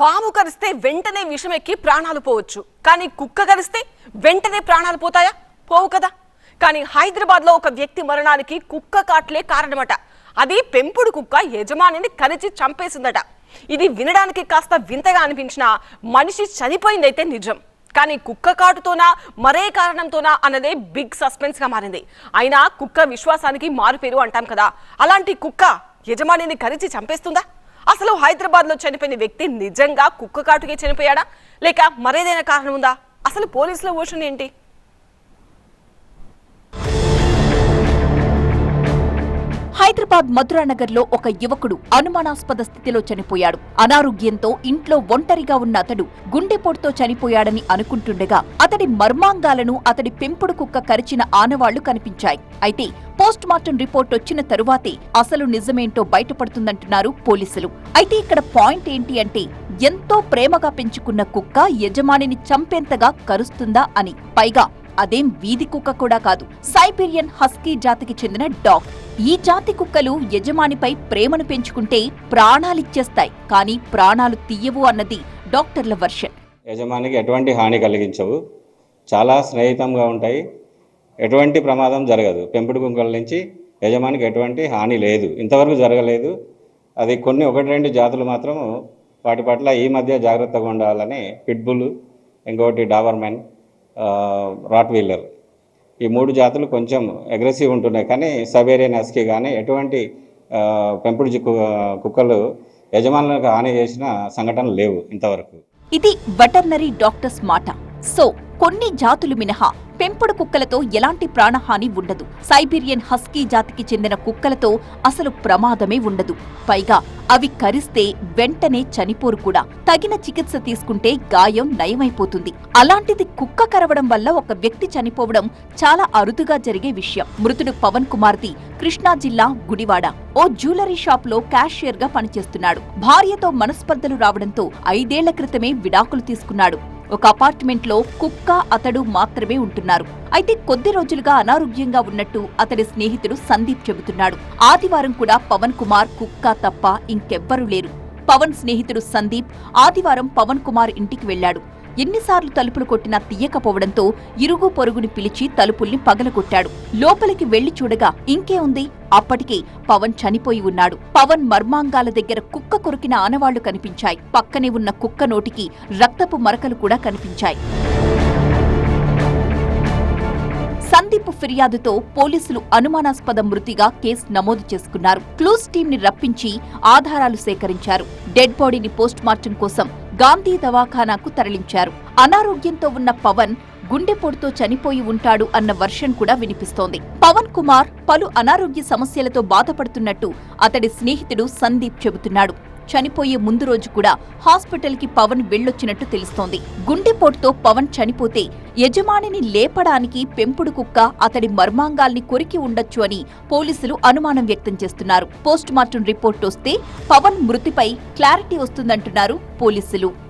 పాము కరిస్తే వెంటనే విషమెక్కి ప్రాణాలు పోవచ్చు. కానీ కుక్క కరిస్తే వెంటనే ప్రాణాలు పోతాయా? పోవు కదా. కానీ హైదరాబాద్లో ఒక వ్యక్తి మరణానికి కుక్క కాట్లే కారణమట. అది పెంపుడు కుక్క యజమానిని కరిచి చంపేసిందట. ఇది వినడానికి కాస్త వింతగా అనిపించినా మనిషి చనిపోయిందైతే నిజం. కానీ కుక్క కాటుతోనా మరే కారణంతోనా అన్నదే బిగ్ సస్పెన్స్గా మారింది. అయినా కుక్క విశ్వాసానికి మారుపేరు అంటాం కదా. అలాంటి కుక్క యజమానిని కరిచి చంపేస్తుందా? అసలు హైదరాబాద్లో చనిపోయిన వ్యక్తి నిజంగా కుక్క కాటుకే చనిపోయాడా? లేక మరేదైనా కారణం ఉందా? అసలు పోలీసుల ఓషన్ ఏంటి? హైదరాబాద్ మధురానగర్లో ఒక యువకుడు అనుమానాస్పద స్థితిలో చనిపోయాడు. అనారోగ్యంతో ఇంట్లో ఒంటరిగా ఉన్న అతడు గుండెపోటుతో చనిపోయాడని అనుకుంటుండగా అతడి మర్మాంగాలను అతడి పెంపుడు కుక్క కరిచిన ఆనవాళ్ళు కనిపించాయి. అయితే పోస్ట్ మార్టం రిపోర్ట్ వచ్చిన తరువాతే అసలు నిజమేంటో బయటపడుతుందంటున్నారు పోలీసులు. అయితే ఇక్కడ పాయింట్ ఏంటి అంటే ఎంతో ప్రేమగా పెంచుకున్న కుక్క యజమానిని చంపేంతగా కరుస్తుందా అని. పైగా అదేం వీధి కుక్క కూడా కాదు. సైబీరియన్ హస్కీ జాతికి చెందిన డాగ్. ఈ జాతి కుక్కలు యజమానిపై ప్రేమను పెంచుకుంటే ప్రాణాలిచ్చేస్తాయి. కానీ ప్రాణాలు తీయవు అన్నది డాక్టర్ల వర్షన్. యజమానికి ఎటువంటి హాని కలిగించవు. చాలా స్నేహితంగా ఉంటాయి. ఎటువంటి ప్రమాదం జరగదు. పెంపుడు కుక్కల నుంచి యజమానికి ఎటువంటి హాని లేదు. ఇంతవరకు జరగలేదు. అది కొన్ని ఒకటి రెండు జాతులు మాత్రం వాటి పట్ల ఈ మధ్య జాగ్రత్తగా ఉండాలని పిట్బుల్ ఇంకోటి డాబర్మెన్ రాట్వీలర్ ఈ మూడు జాతులు కొంచెం అగ్రెసివ్ ఉంటున్నాయి. కానీ సబేరియన్ హస్కీ కానీ ఎటువంటి పెంపుడు కుక్కలు యజమానులకు హాని చేసిన సంఘటనలు లేవు ఇంతవరకు. ఇది వెటర్నరీ డాక్టర్స్ మాట. సో కొన్ని జాతులు మినహా. పెంపుడు కుక్కలతో ఎలాంటి ప్రాణహాని ఉండదు. సైబీరియన్ హస్కీ జాతికి చెందిన కుక్కలతో అసలు ప్రమాదమే ఉండదు. పైగా అవి కరిస్తే వెంటనే చనిపోరు కూడా. తగిన చికిత్స తీసుకుంటే గాయం నయమైపోతుంది. అలాంటిది కుక్క కరవడం వల్ల ఒక వ్యక్తి చనిపోవడం చాలా అరుదుగా జరిగే విషయం. మృతుడు పవన్ కుమార్ది కృష్ణా జిల్లా గుడివాడ. ఓ జ్యువెలరీ షాప్లో క్యాషియర్గా పనిచేస్తున్నాడు. భార్యతో మనస్పర్ధలు రావడంతో ఐదేళ్ళ క్రితమే విడాకులు తీసుకున్నాడు. ఒక అపార్ట్మెంట్లో కుక్క అతడు మాత్రమే ఉంటున్నారు. అయితే కొద్ది రోజులుగా అనారోగ్యంగా ఉన్నట్టు అతడి స్నేహితుడు సందీప్ చెబుతున్నాడు. ఆదివారం కూడా పవన్ కుమార్ కుక్క తప్ప ఇంకెవ్వరూ లేరు. పవన్ స్నేహితుడు సందీప్ ఆదివారం పవన్ కుమార్ ఇంటికి వెళ్ళాడు ఎన్నిసార్లు తలుపులు కొట్టినా తీయకపోవడంతో ఇరుగు పొరుగుని పిలిచి తలుపుల్ని పగలగొట్టాడు. లోపలికి వెళ్ళి చూడగా ఇంకే ఉంది? అప్పటికే పవన్ చనిపోయి ఉన్నాడు. పవన్ మర్మాంగాల దగ్గర కుక్క కొరికిన ఆనవాళ్ళు కనిపించాయి. పక్కనే ఉన్న కుక్క నోటికి రక్తపు మరకలు కూడా కనిపించాయి. సందీప్ ఫిర్యాదుతో పోలీసులు అనుమానాస్పద మృతిగా కేసు నమోదు చేసుకున్నారు. క్లూస్ టీం ని రప్పించి ఆధారాలు సేకరించారు. డెడ్ బాడీని పోస్టుమార్టం కోసం గాంధీ దవాఖానాకు తరలించారు. అనారోగ్యంతో ఉన్న పవన్ గుండెపోటుతో చనిపోయి ఉంటాడు అన్న వర్షన్ కూడా వినిపిస్తోంది. పవన్ కుమార్ పలు అనారోగ్య సమస్యలతో బాధపడుతున్నట్టు అతడి స్నేహితుడు సందీప్ చెబుతున్నాడు. చనిపోయే ముందు రోజు కూడా హాస్పిటల్కి పవన్ వెళ్ళొచ్చినట్టు తెలుస్తోంది. గుండెపోటుతో పవన్ చనిపోతే యజమానిని లేపడానికి పెంపుడు కుక్క అతడి మర్మాంగాల్ని కొరికి ఉండొచ్చు అని పోలీసులు అనుమానం వ్యక్తం చేస్తున్నారు. పోస్ట్ మార్టం రిపోర్ట్ వస్తే పవన్ మృతిపై క్లారిటీ వస్తుందంటున్నారు పోలీసులు.